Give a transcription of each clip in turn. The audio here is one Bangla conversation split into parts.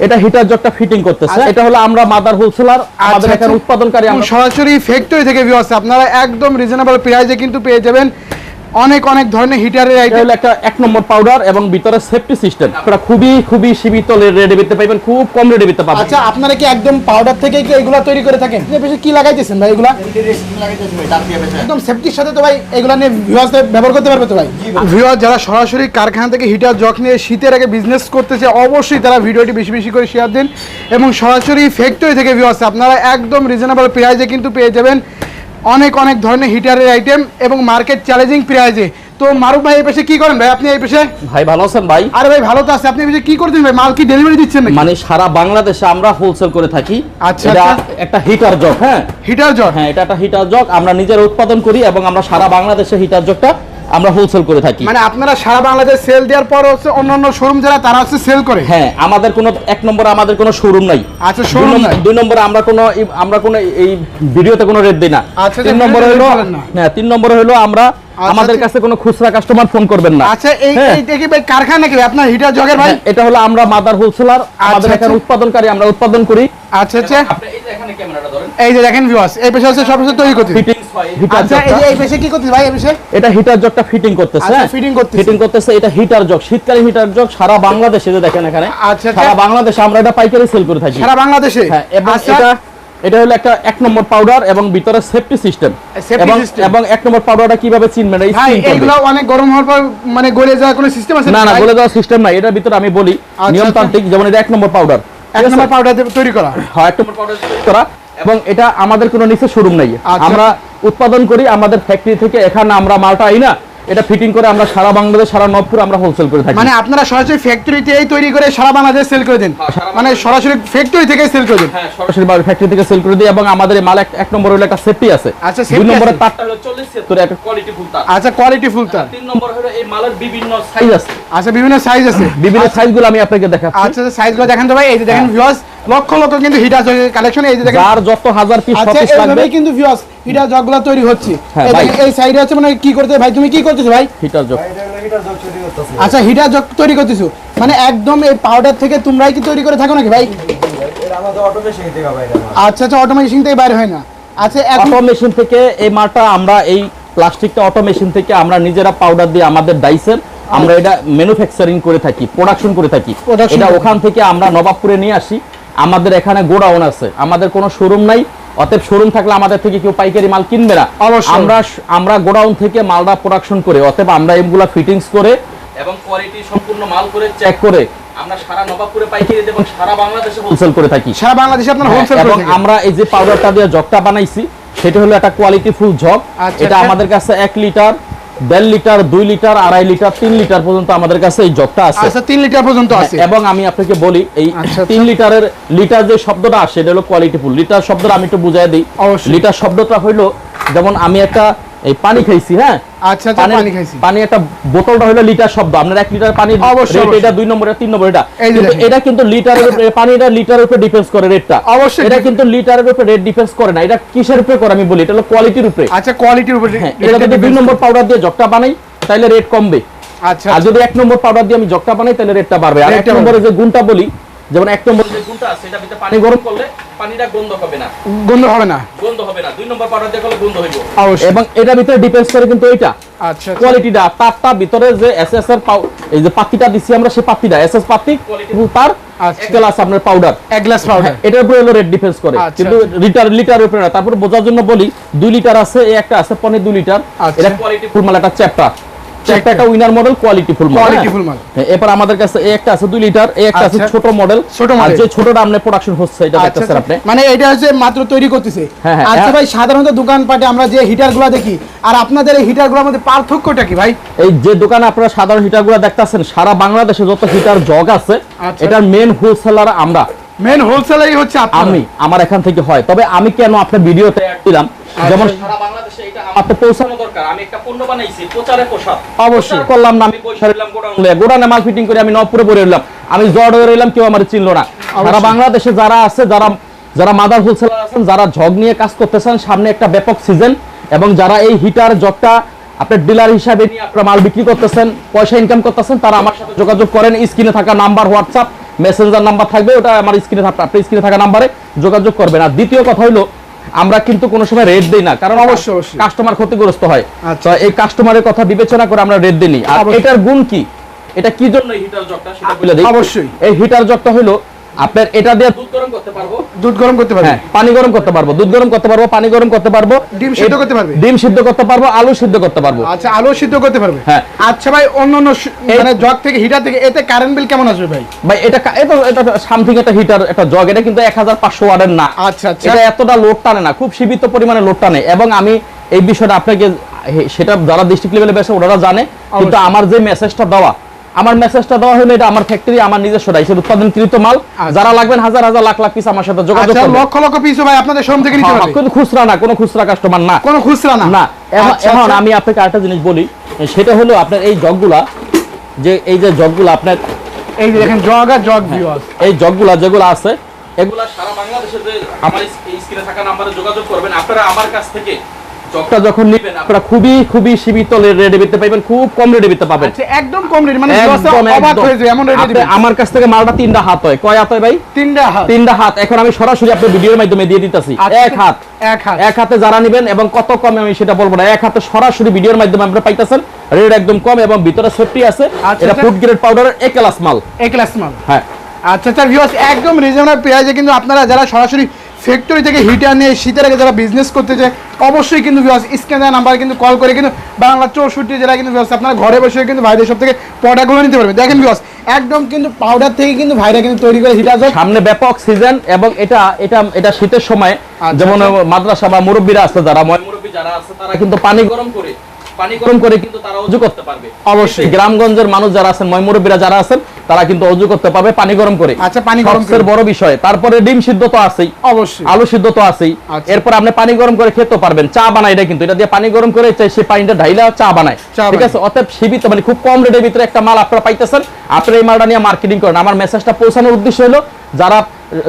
এটা হিটার জগটা ফিটিং করতেছে আচ্ছা। এটা হলো আমরা মাদার হোলসেলার আমাদের আচ্ছা, এখানে আচ্ছা। উৎপাদনকারী আমরা সরাসরি ফ্যাক্টরি থেকে ভিউ আছে আপনারা একদম রিজনেবল প্রাইসে কিন্তু পেয়ে যাবেন অনেক অনেক ধরনের হিটারের আইটেম হলো একটা এক নম্বর পাউডার এবং ভিতরে সেফটি সিস্টেম আপনারা খুবই খুবই সীমিত রেটে পেতে পাইবেন খুব কম রেটে পেতে পাবেন আচ্ছা আপনারা কি একদম পাউডার থেকে কি এগুলা তৈরি করে থাকেন? বেশি কি লাগাইতেছেন ভাই এগুলা? একদম সেফটির সাথে তো ভাই এগুলা নিয়ে ভিউয়ার্স ব্যবহার করতে পারবে তো ভাই? ভিউয়ার যারা সরাসরি কারখানা থেকে হিটার জগ নিয়ে শীতের আগে বিজনেস করতেছে অবশ্যই তারা ভিডিওটি বেশি বেশি করে শেয়ার দিন। এবং সরাসরি ফ্যাক্টরি থেকে ভিউয়ার্স আপনারা একদম রিজনেবল প্রাইসে কিন্তু পেয়ে যাবেন। অনেক অনেক ধরনের হিটারের আইটেম এবং মার্কেট চ্যালেঞ্জিং প্রাইজে তো মারুফ ভাই এই পেশে কি করেন ভাই আপনি এই পেশে? ভাই ভালো আছেন ভাই? আরে ভাই ভালো তো আছে। আপনি এই পেশে কি করতেছেন ভাই? মাল কি ডেলিভারি দিচ্ছেন নাকি? মানে সারা বাংলাদেশে আমরা হোলসেল করে থাকি। আচ্ছা, এটা আচ্ছা। একটা হিটার জগ হ্যাঁ? হিটার জগ হ্যাঁ এটা একটা হিটার জগ আমরা নিজের উৎপাদন করি এবং আমরা সারা বাংলাদেশে হিটার জগটা আমরা হোলসেল করে থাকি। মানে আপনারা সারা বাংলাদেশ সেল দেওয়ার পর হচ্ছে অন্যান্য শোরুম যারা তারা হচ্ছে সেল করে? হ্যাঁ আমাদের কোনো এক নম্বরে আমাদের কোনো শোরুম নাই। আচ্ছা শোরুম দুই নম্বরে আমরা কোনো আমরা কোনো এই ভিডিওতে কোনো রেট দেই না। আচ্ছা, তিন নম্বরে হলো না। হ্যাঁ তিন নম্বরে হলো আমরা আমাদের আচ্ছা। কাছে কোনো খুচরা কাস্টমার ফোন করবেন না। আচ্ছা এই হ্যাঁ। এইটা কি ভাই কারখানা কি? আপনার হিটার জগের ভাই? হ্যাঁ, এটা হলো আমরা মাদার হোলসেলার আমাদের আচ্ছা, এখানে আচ্ছা। উৎপাদনকারী আমরা উৎপাদন করি। আচ্ছা আচ্ছা। আপনি এই যে এখানে ক্যামেরাটা এই যে দেখেন ভিউয়ার্স এই পেশে হচ্ছে সবকিছু তৈরি করতে। ফিটিংস হয়। আচ্ছা এই যে এই পেশে কি করতে ভাই এই পেশে? এটা হিটার জগটা ফিটিং করতেছে আচ্ছা, হ্যাঁ? fitting করতেছে। ফিটিং করতেছে এটা হিটার জগ শীতকালীন হিটার জগ সারা বাংলাদেশে যে দেখেন এখানে আচ্ছা, আচ্ছা। সারা বাংলাদেশে আমরা এটা পাইকারি সেল করে থাকি। সারা বাংলাদেশে? হ্যাঁ এবং আচ্ছা, এটা এটা হলো একটা এক নম্বর পাউডার এবং ভিতরে সেফটি সিস্টেম এবং এবং এক নম্বর পাউডারটা কীভাবে চিনবেন? এই ভাই এইগুলো অনেক গরম হওয়ার পর মানে গলে যাওয়ার কোনো সিস্টেম আছে না না ভাই? বলে দেওয়ার সিস্টেম নাই। এটার ভিতরে আমি বলি আচ্ছা, নিয়মতান্ত্রিক যেমন এটা এক নম্বর পাউডার এক নম্বর পাউডার তৈরি করা। হ্যাঁ এক নম্বর পাউডার করা। এবং এটা আমাদের কোনো নিচে শোরুম নাই। আচ্ছা। আমরা উৎপাদন করি আমাদের ফ্যাক্টরি থেকে এখানে আমরা মালটা আই না এটা ফিটিং করে আমরা সারা বাংলাদেশ সারা নবপুর আমরা হোলসেল করে থাকি। মানে আপনারা সরাসরি ফ্যাক্টরিতেই তৈরি করে সারা বাংলাদেশ সেল করে দেন? হ্যাঁ, মানে সরাসরি ফ্যাক্টরি থেকে সেল করে দেন? হ্যাঁ সরাসরি ফ্যাক্টরি থেকে সেল করে দিই এবং আমাদের মাল এক- এক নম্বর হলো একটা সেফটি আছে। আচ্ছা, দুই নম্বরের তারটা হলো 40 70 একটা কোয়ালিটি ফুল তার। আচ্ছা কোয়ালিটি ফুল তার। তিন নম্বর হলো এই মালের বিভিন্ন সাইজ আছে। আচ্ছা বিভিন্ন সাইজ আছে। বিভিন্ন সাইজগুলো আমি আপনাকে দেখাচ্ছি। আচ্ছা সাইজগুলো দেখেন তো ভাই এই যে দেখেন হ্যাঁ। ভিউয়ার্স লক্ষ লক্ষ কিন্তু হিটার জগের কালেকশন এই যে দেখেন। যার যত হাজার পিস আচ্ছা পিস লাগবে। কিন্তু ভিউয়ার্স হিটার জগগুলো তৈরি হচ্ছে। হ্যাঁ, এই সাইডে হচ্ছে মানে কি করতে ভাই তুমি কি করতেছো ভাই? Heater jug. আচ্ছা হিটার জগ তৈরি করতেছো। মানে একদম এই পাউডার থেকে তোমরাই কি তৈরি করে থাকো নাকি ভাই? আচ্ছা আচ্ছা অটোমেশন থেকে বাইরে হয় না। আচ্ছা অটো মেশিন থেকে এই মালটা আমরা এই প্লাস্টিকটা অটো মেশিন থেকে আমরা নিজেরা পাউডার দিয়ে আমাদের ডাইসের আমরা এটা ম্যানুফ্যাকচারিং করে থাকি প্রোডাকশন করে থাকি। এটা ওখান থেকে আমরা নবাবপুরে নিয়ে আসি। আমাদের এখানে গোডাউন আছে। আমাদের কোনো শোরুম নাই। অতএব শোরুম থাকলে আমাদের থেকে কেউ পাইকারি মাল কিনবে না। আমরা আমরা গোডাউন থেকে মালটা প্রোডাকশন করে অতএব আমরা এগুলা ফিটিংস করে এবং কোয়ালিটি সম্পূর্ণ মাল করে চেক করে আমরা সারা নবাবপুরে পাইকারি দেব এবং সারা বাংলাদেশে হোলসেল করে থাকি। সারা বাংলাদেশে আপনারা হোলসেল হ্যাঁ, এবং আমরা এই যে পাউডারটা দিয়ে জগটা বানাইছি সেটা হলো একটা কোয়ালিটি ফুল জগ এটা আচ্ছা। আমাদের কাছে এক লিটার দেড় লিটার দুই লিটার আড়াই লিটার তিন লিটার পর্যন্ত আমাদের কাছে এই জগটা আছে আচ্ছা তিন লিটার পর্যন্ত আছে হ্যাঁ, এবং আমি আপনাকে বলি এই আচ্ছা। তিন লিটারের লিটার যে শব্দটা আসে এটা হলো কোয়ালিটি ফুল লিটার শব্দটা আমি একটু বুঝাই দিই। লিটার শব্দটা হইল যেমন আমি একটা এই পানি খাইছি হ্যাঁ? আচ্ছা আচ্ছা পানি খাইছি। পানি একটা বোতলটা হলো লিটার শব্দ। আপনার এক লিটার পানি রেট এটা দুই নম্বর তিন নম্বর এটা। কিন্তু এটা কিন্তু লিটারের উপরে পানিটা লিটারের উপরে ডিপেন্ডস করে রেটটা অবশ্যই। এটা কিন্তু লিটারের উপরে রেট ডিপেন্ডস করে না। এটা কিসের উপরে করে আমি বলি? এটা হলো কোয়ালিটির উপরে। আচ্ছা কোয়ালিটির উপর হ্যাঁ এটা যদি দুই নম্বর পাউডার দিয়ে জগটা বানাই তাহলে রেট কমবে। আচ্ছা আর যদি এক নম্বর পাউডার দিয়ে আমি জগটা বানাই তাহলে রেটটা বাড়বে। আর এক নম্বরে যে গুণটা বলি যেমন এক নম্বর যে গুণটা আছে এটা ভিতরে পানি গরম করলে পানিটা গন্ধ হবে না। গন্ধ হবে না? গন্ধ হবে না। দুই নম্বর পাউডার দিয়ে করলে গন্ধ হইব। এবং এটার ভিতরে ডিপেন্ডস করে কিন্তু এটা আচ্ছা আচ্ছা। কোয়ালিটিটা তারটা ভিতরে যে এসএস এর এই যে দিছি আমরা সেই পাত্তিটা এসএস কোয়ালিটি তার আচ্ছা। স্কেল আছে আপনার পাউডার এক গ্লাস পাউডার এটার উপরে হলো রেট ডিফেন্স করে। আচ্ছা, কিন্তু লিটার লিটার উপরে না। তারপর বোঝার জন্য বলি দুই লিটার আছে এই একটা আছে পনেরো দুই লিটার আচ্ছা। এটা কোয়ালিটি ফুল মাল একটা chapter chapter winner model quality full মাল Quality full এরপর আমাদের কাছে এই একটা আছে দুই লিটার এই একটা আছে। ছোট মডেল ছোট আর যে ছোটটা আপনি প্রোডাকশন হচ্ছে এটা দেখতেছেন আপনি। মানে এটা হচ্ছে মাত্র তৈরি করতেছে। আচ্ছা। ভাই সাধারণত দোকানপাটে আমরা যে হিটারগুলা দেখি আর আপনাদের এই মধ্যে পার্থক্যটা কি ভাই? এই যে দোকানে আপনারা সাধারণ হিটারগুলো দেখতেছেন সারা বাংলাদেশে যত হিটার জগ আছে আচ্ছা। এটার মেন হোলসেলার আমরা। মেন হোলসেলারই হচ্ছে। আমি আমার এখান থেকে হয়। তবে আমি কেন আপনার ভিডিওতে দিলাম? যেমন সারা বাংলাদেশে এটা আমার তো পৌঁছানো। দরকার। আমি একটা পণ্য বানাইছি প্রচারে পোশাক অবশ্যই। করলাম না। আমি পয়সা দিলাম গোডাউনে। গোডাউনে মাল ফিটিং করে আমি নবপুরে পরে রইলাম আমি জড় হয়ে রইলাম কেউ আমার চিনলো না। সারা বাংলাদেশে যারা আছে যারা যারা মাদার হোলসেলার আছেন যারা ঝগ নিয়ে কাজ করতেছেন সামনে একটা ব্যাপক সিজন এবং যারা এই হিটার জগটা আপনার ডিলার হিসাবে নিয়ে আপনারা মাল বিক্রি করতেছেন পয়সা ইনকাম করতেছেন তারা আমার সাথে যোগাযোগ করেন। স্ক্রিনে থাকা নাম্বার হোয়াটসঅ্যাপ মেসেঞ্জার নাম্বার থাকবে ওটা আমার স্ক্রিনে স্ক্রিনে থাকা নাম্বারে যোগাযোগ করবেন। আর দ্বিতীয় কথা হলো আমরা কিন্তু কোনো সময় রেট দেই না কারণ অবশ্যই। কাস্টমার ক্ষতিগ্রস্ত হয় আচ্ছা। তো এই কাস্টমারের কথা বিবেচনা করে আমরা রেট দিই আর এটার গুণ কি এটা কি জন্য হিটার জগটা সেটা বলে দিই অবশ্যই। এই হিটার জগটা হলো আপনার এটা দিয়ে দুধ গরম করতে পারব। দুধ গরম করতে পারবে? হ্যাঁ পানি গরম করতে পারব দুধ গরম করতে পারব পানি গরম করতে পারব। ডিম সিদ্ধ করতে পারবে? ডিম সিদ্ধ করতে পারব আলু সিদ্ধ করতে পারব। আচ্ছা আলু সিদ্ধ করতে পারবে? হ্যাঁ। আচ্ছা ভাই অন্য অন্য মানে জগ থেকে হিটার থেকে এতে কারেন্ট বিল কেমন আসবে ভাই? ভাই এটা এটা এটা সামথিং একটা হিটার একটা জগ এটা কিন্তু এক হাজার পাঁচশো ওয়ার্ডের না। আচ্ছা আচ্ছা। এটা এতটা লোড টানে না খুব সীমিত পরিমাণে লোড টানে। এবং আমি এই বিষয়টা আপনাকে সেটা যারা ডিস্ট্রিক্ট লেভেলে বেসে ওনারা জানে। কিন্তু আমার যে মেসেজটা দেওয়া আমার মেসেজটা দেওয়া হলো এটা আমার ফ্যাক্টরি আমার নিজস্ব ডাইসের উৎপাদনকৃত মাল। আচ্ছা। যারা লাগবেন হাজার হাজার লাখ লাখ পিস আমার সাথে যোগাযোগ আচ্ছা করবেন। লক্ষ লক্ষ পিসও ভাই আপনাদের শোরুম থেকে নিতে হ্যাঁ, পারবে। কোনো খুচরা না কোনো খুচরা কাস্টমার না। কোনো খুচরা না। না এখন- আচ্ছা। আমি আপনাকে আরেকটা জিনিস বলি সেটা হলো আপনার এই জগগুলা যে এই যে জগগুলা আপনার এই যে দেখেন জগ আর জগ ভিউয়ার্স এই জগগুলা যেগুলো আছে এগুলা সারা বাংলাদেশে যে আমার এই স্ক্রিনে থাকা নাম্বারে যোগাযোগ করবেন। আপনারা আমার কাছ থেকে জগটা যখন নেবেন আপনারা খুবই খুবই সীমিত রেটে পেতে পাবেন খুব কম রেটে পেতে পাবেন। আচ্ছা একদম কম রেট মানে অবাক হয়ে এমন রেটে দিবেন। আমার কাছ থেকে মালটা তিনটা হাত হয়। কয় হাত হয় ভাই? তিনটা হাত। তিনটা হাত। এখন আমি সরাসরি আপনার ভিডিওর মাধ্যমে দিয়ে দিতেছি। আচ্ছা, এক হাত। এক হাত। এক হাতে যারা নেবেন এবং কত কমে আমি সেটা বলব না। এক হাতে সরাসরি ভিডিওর মাধ্যমে আপনারা পাইতেছেন। রেট একদম কম এবং ভিতরে সেফটি আছে। আচ্ছা, এটা আচ্ছা। ফুড গ্রেড পাউডারের এক ক্লাস মাল। এক ক্লাস মাল। হ্যাঁ। আচ্ছা আচ্ছা ভিউয়ার্স একদম রিজনেবল প্রাইসে কিন্তু আপনারা যারা সরাসরি ফ্যাক্টরি থেকে হিটার নিয়ে শীতের আগে যারা বিজনেস করতে চায় অবশ্যই কিন্তু ভিউয়ার্স স্ক্যানার নাম্বার কিন্তু কল করে কিন্তু বাংলা চৌষট্টি জেলায় কিন্তু ভিউয়ার্স আপনারা ঘরে বসে কিন্তু ভাইদের সব থেকে প্রোডাক্টগুলো নিতে পারবেন দেখেন ভিউয়ার্স একদম কিন্তু পাউডার থেকে কিন্তু ভাইরা কিন্তু তৈরি করে হিটার জগ সামনে ব্যাপক সিজন এবং এটা এটা এটা শীতের সময় আচ্ছা, যেমন আচ্ছা। মাদ্রাসা বা মুরব্বীরা আছে যারা ময় মুরব্বী যারা আছে তারা কিন্তু পানি গরম করে পানি গরম করে কিন্তু তারা অজু করতে পারবে অবশ্যই। গ্রামগঞ্জের মানুষ যারা আছেন ময় মুরব্বীরা যারা আছেন তারা কিন্তু অজু করতে পারবে পানি গরম করে। আচ্ছা, পানি গরম করে। বড় বিষয় তারপরে ডিম সিদ্ধ তো আছেই। অবশ্যই। আলু সিদ্ধ তো আছেই। আচ্ছা। এরপর আপনি পানি গরম করে খেতে পারবেন। চা বানায় এটা কিন্তু। এটা দিয়ে পানি গরম করে চাই সে পানিটা ঢাইলা চা বানায়। ঠিক আছে? অতএব সীমিত মানে খুব কম রেটের ভিতরে একটা মাল আপনারা পাইতেছেন। আপনারা এই মালটা নিয়ে মার্কেটিং করেন। আমার মেসেজটা পৌঁছানোর উদ্দেশ্য হলো যারা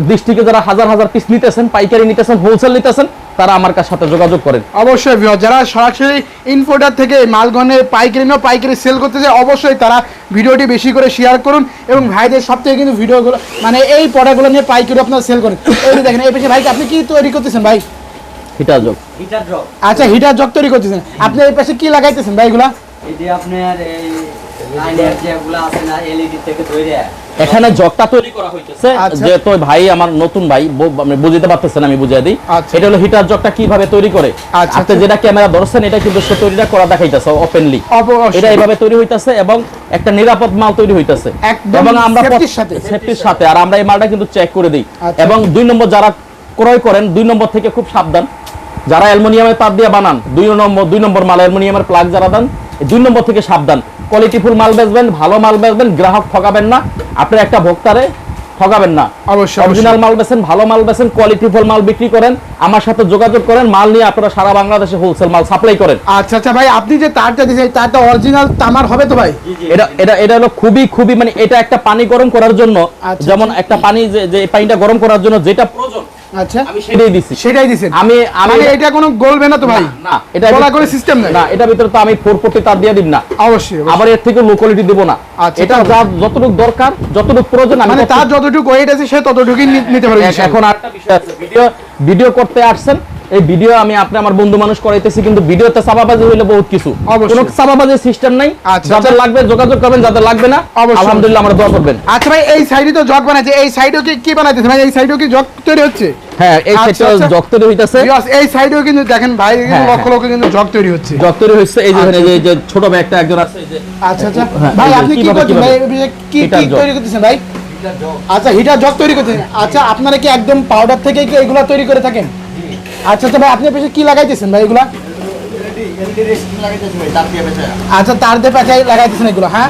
ডিস্ট্রিক্টে যারা হাজার হাজার পিস নিতেছেন পাইকারি নিতেছেন হোলসেল নিতেছেন তারা আমার কাছে সাথে যোগাযোগ করেন। অবশ্যই যারা সরাসরি ইনফোটার থেকে মালগনে পাইকারি নিয়ে পাইকারি সেল করতে চায় অবশ্যই তারা ভিডিওটি বেশি করে শেয়ার করুন এবং ভাইদের সব থেকে কিন্তু ভিডিওগুলো মানে এই প্রোডাক্টগুলো নিয়ে পাইকারি আপনারা সেল করেন। এই দেখেন এই পেছনে ভাই আপনি কি তৈরি করতেছেন ভাই? হিটার যোগ হিটার ড্রপ আচ্ছা হিটার জগ তৈরি করতেছেন। আপনি এই পাশে কি লাগাইতেছেন ভাই এগুলা এই যে আপনার এই লাইনের যেগুলো আছে না এলইডি থেকে তৈরি এখানে জগটা তৈরি করা হইতেছে আচ্ছা। যে তো ভাই আমার নতুন ভাই বুঝতে পারতেছেন আমি বুঝিয়ে দিই। আচ্ছা। এটা হলো হিটার জগটা কীভাবে তৈরি করে? আচ্ছা, আপনি যেটা ক্যামেরা ধরছেন এটা কিন্তু সে তৈরিটা করা দেখাইতেছে ওপেনলি এটা এইভাবে তৈরি হইতাছে এবং একটা নিরাপদ মাল তৈরি হইতাছে। এবং আমরা safety-র সাথে। আর আমরা এই মালটা কিন্তু চেক করে দিই। আচ্ছা। এবং দুই নম্বর যারা ক্রয় করেন দুই নম্বর থেকে খুব সাবধান। যারা অ্যালুমিনিয়ামের তার দিয়ে বানান দুই নম্বর দুই নম্বর মাল অ্যালুমিনিয়ামের প্লাগ যারা দেন দুই নম্বর থেকে সাবধান। কোয়ালিটিফুল মাল বেচবেন ভালো মাল বেচবেন গ্রাহক ঠকাবেন না। আপনি একটা ভোক্তারে ঠকাবেন না। অবশ্যই, অরিজিনাল মাল বেচেন ভালো মাল বেচেন কোয়ালিটিফুল মাল বিক্রি করেন আমার সাথে যোগাযোগ করেন মাল নিয়ে আপনারা সারা বাংলাদেশে হোলসেল মাল সাপ্লাই করেন। আচ্ছা আচ্ছা ভাই আপনি যে তারটা দিয়েছেন তারটা অরিজিনাল তামার হবে তো ভাই? এটা এটা এটা হলো খুবই খুবই মানে এটা একটা পানি গরম করার জন্য আচ্ছা, যেমন একটা পানি যে যে পানিটা গরম করার জন্য যেটা প্রয়োজন আচ্ছা। আমি সেটাই দিছি। সেটাই দিছেন। আমি আমি মানে এটা কোনো গলবে না তো ভাই না এটা গলা করে সিস্টেম নাই? না এটা ভিতরে তো আমি ফোর ফোর্টি তার দিয়ে দিব না। অবশ্যই। আবার এর থেকে লো কোয়ালিটি দিব না। আচ্ছা, এটা যা যতটুকু দরকার যতটুকু প্রয়োজন আমি মানে তার যতটুকু ওয়েট আছে সে ততটুকুই নিতে পারবে এখন আরেকটা বিষয় আছে। ভিডিও ভিডিও করতে আসছেন। এই ভিডিও আমি আপনি আমার বন্ধু মানুষ করাইতেছি কিন্তু ভিডিওতে চাপাবাজি হইলে বহুত কিছু। কোনো চাপাবাজির সিস্টেম নাই। আচ্ছা, যাদের আচ্ছা। লাগবে যোগাযোগ করবেন যাদের লাগবে না আলহামদুলিল্লাহ আমরা দোয়া করবেন। আচ্ছা ভাই এই সাইডে তো জগ বানাইছে। এই সাইডেও কি কি বানাইতেছে ভাই? এই সাইডেও কি জগ তৈরি হচ্ছে? হ্যাঁ এই আচ্ছা, সেটা আচ্ছা। জক্তরি হইতাছে। এই সাইডেও কিন্তু দেখেন ভাই কিন্তু হ্যাঁ, লক্ষ হ্যাঁ। লক্ষ কিন্তু জগ তৈরি হচ্ছে। জক্তরি হইছে এই যে আচ্ছা, এখানে যে- যে ছোট ভাই একটা একজন আছে এই যে আচ্ছা আচ্ছা। হ্যাঁ, ভাই আপনি কি করছেন? ভাই এই কি কি তৈরি করতেছেন ভাই? আচ্ছা হিটার জগ তৈরি করতেছেন। আচ্ছা আপনারা কি একদম পাউডার থেকে কি এগুলা তৈরি করে থাকেন? আচ্ছা তো ভাই আপনি পেছনে কি লাগাইতেছেন ভাই এগুলা? আচ্ছা তার দিয়ে পেঁচাই লাগাইতেছেন এগুলো হ্যাঁ?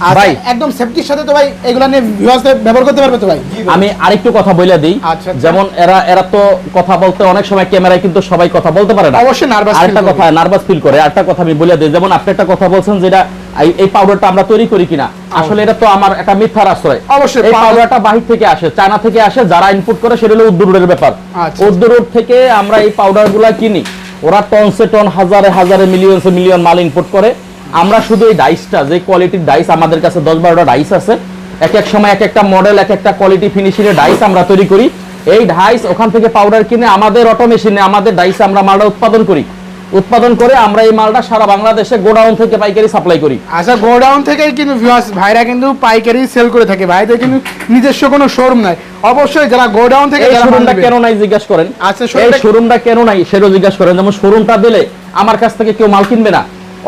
ভাই। একদম সেফটির সাথে তো ভাই এগুলা নিয়ে ভিউয়ার্স ব্যবহার করতে পারবে তো ভাই? আমি আরেকটু কথা বলে দিই। আচ্ছা, আচ্ছা। যেমন এরা এরা তো কথা বলতে অনেক সময় ক্যামেরায় কিন্তু সবাই কথা বলতে পারে না। অবশ্যই nervous আরেকটা কথা নার্ভাস ফিল করে। আরেকটা কথা আমি বলে দিই। যেমন আপনি একটা কথা বলছেন যেটা এই- এই পাউডারটা আমরা তৈরি করি কিনা। আসলে এটা তো আমার একটা মিথ্যার আশ্রয়। অবশ্যই, এই পাউডারটা বাহির থেকে আসে চায়না থেকে আসে যারা ইনপুট করে সেটা হলো উদ্দুর রোডের ব্যাপার। আচ্ছা। উদ্দুর থেকে আমরা এই পাউডারগুলা কিনি। ওরা টনসে টন হাজারে হাজারে মিলিয়নসে মিলিয়ন মাল ইনপুট করে। আমরা শুধু এই ডাইসটা যে কোয়ালিটির ডাইস আমাদের কাছে দশ বারোটা ডাইস আছে এক এক সময় এক একটা মডেল এক একটা কোয়ালিটি ফিনিশিং এর ডাইস আমরা তৈরি করি। এই ডাইস ওখান থেকে পাউডার কিনে আমাদের অটো মেশিনে আমাদের ডাইস আমরা মালটা উৎপাদন করি। উৎপাদন করে আমরা এই মালটা সারা বাংলাদেশে গোডাউন থেকে পাইকারি সাপ্লাই করি। আচ্ছা গোডাউন থেকেই কিন্তু ভিউয়ার্স ভাইরা কিন্তু পাইকারি সেল করে থাকে। ভাইদের কিন্তু নিজস্ব কোনো শোরুম নাই। অবশ্যই যারা গোডাউন থেকে এই শোরুমটা কেন নাই জিজ্ঞাসা করেন? আচ্ছা, এই শোরুমটা কেন নাই সেটাও জিজ্ঞাসা করেন। যেমন শোরুমটা দিলে আমার কাছ থেকে কেউ মাল কিনবে না।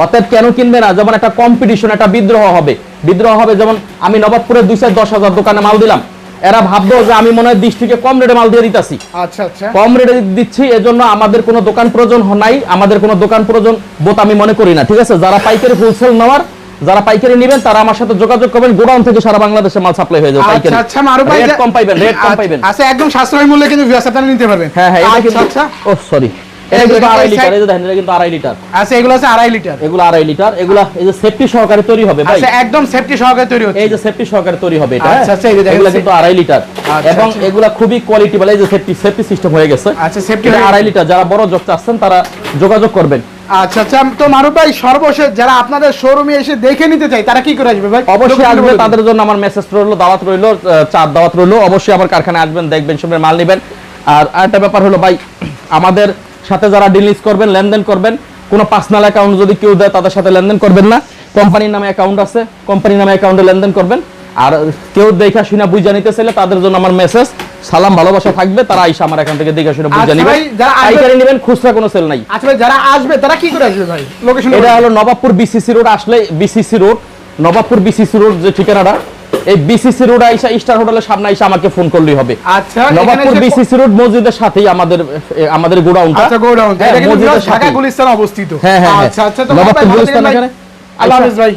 অতএব কেন কিনবে না? যেমন একটা কম্পিটিশন একটা বিদ্রোহ হবে। বিদ্রোহ হবে যেমন আমি নবাবপুরে দুই চার দশ হাজার দোকানে মাল দিলাম। এরা ভাববো যে আমি মনে হয় দিশ থেকে কম রেটে মাল দিয়ে দিতাছি। আচ্ছা আচ্ছা। কম রেটে দিচ্ছি এজন্য আমাদের কোনো দোকান প্রয়োজন নাই। আমাদের কোনো দোকান প্রয়োজন বোধ আমি মনে করি না ঠিক আছে? যারা পাইকারি হোলসেল নেওয়ার যারা পাইকারি নেবেন তারা আমার সাথে যোগাযোগ করবেন। গোডাউন থেকে সারা বাংলাদেশে মাল সাপ্লাই হয়ে যাবে পাইকারি। আচ্ছা মারু ভাই রেট কম পাইবেন রেট কম আচ্ছা, পাইবেন। আচ্ছা একদম সাশ্রয় মূল্যে কিন্তু ভিউয়ার্স আপনারা নিতে পারবেন। হ্যাঁ হ্যাঁ এটা কিন্তু আচ্ছা। ও সরি এটা কিন্তু আড়াই লিটার এই যে দেখেন এটা কিন্তু আড়াই লিটার। আচ্ছা এগুলো আছে আড়াই লিটার। এগুলো আড়াই লিটার এগুলা এই যে সেফটি সহকারে তৈরি হবে ভাই। আচ্ছা একদম সেফটি সহকারে তৈরি হচ্ছে। এই যে সেফটি সহকারে তৈরি হবে এটা আচ্ছা, এই যে দেখেন এগুলা কিন্তু আড়াই লিটার। এবং। এগুলা খুবই কোয়ালিটি বলে এই যে সেফটি সেফটি সিস্টেম হয়ে গেছে। আচ্ছা সেফটি আড়াই লিটার যারা বড় জগ চাচ্ছেন তারা যোগাযোগ করবেন। আচ্ছা আচ্ছা তো মারুফ ভাই সর্বশেষ যারা আপনাদের শোরুমে এসে দেখে নিতে চাই তারা কি করে আসবে ভাই? অবশ্যই লোকেশনটা আসবে তাদের জন্য আমার মেসেজ রইল দাওয়াত রইল চার দাওয়াত রইল। অবশ্যই আমার কারখানায় আসবেন দেখবেন মাল নেবেন। আর আরেকটা ব্যাপার হলো ভাই আমাদের সাথে যারা ডিলিংস করবেন লেনদেন করবেন কোনো পার্সোনাল অ্যাকাউন্ট যদি কেউ দেয় তাদের সাথে লেনদেন করবেন না। কোম্পানির নামে অ্যাকাউন্ট আছে কোম্পানির নামে অ্যাকাউন্টে লেনদেন করবেন। আর কেউ দেখা শুনে বুঝা নিতে চাইলে তাদের জন্য আমার মেসেজ সালাম ভালোবাসা থাকবে তারা আইসা আমার এখান থেকে দেখে শুনে বুঝা আচ্ছা নিবেন ভাই, যারা আসবে- পাইকারি নেবেন খুচরা কোনো সেল নাই। আচ্ছা ভাই যারা আসবে তারা কি করে আসবে ভাই? লোকেশন এটা হলো নবাবপুর বিসিসি রোড আসলে BCC road Nawabpur BCC road যে ঠিকানাটা এই বিসিসি রোড আইসা স্টার হোটেলের সামনে আইসা আমাকে ফোন করলেই হবে। আচ্ছা নবাবপুর বিসিসি রোড মসজিদের সাথেই আমাদের আমাদের গোডাউনটা। আচ্ছা গোডাউন হ্যাঁ, এটা কিন্তু ঢাকা গুলিস্তান অবস্থিত। হ্যাঁ হ্যাঁ হ্যাঁ। আচ্ছা আচ্ছা তো নবাবপুর গুলিস্তান এখানে? আল্লাহ। হাফেজ ভাই।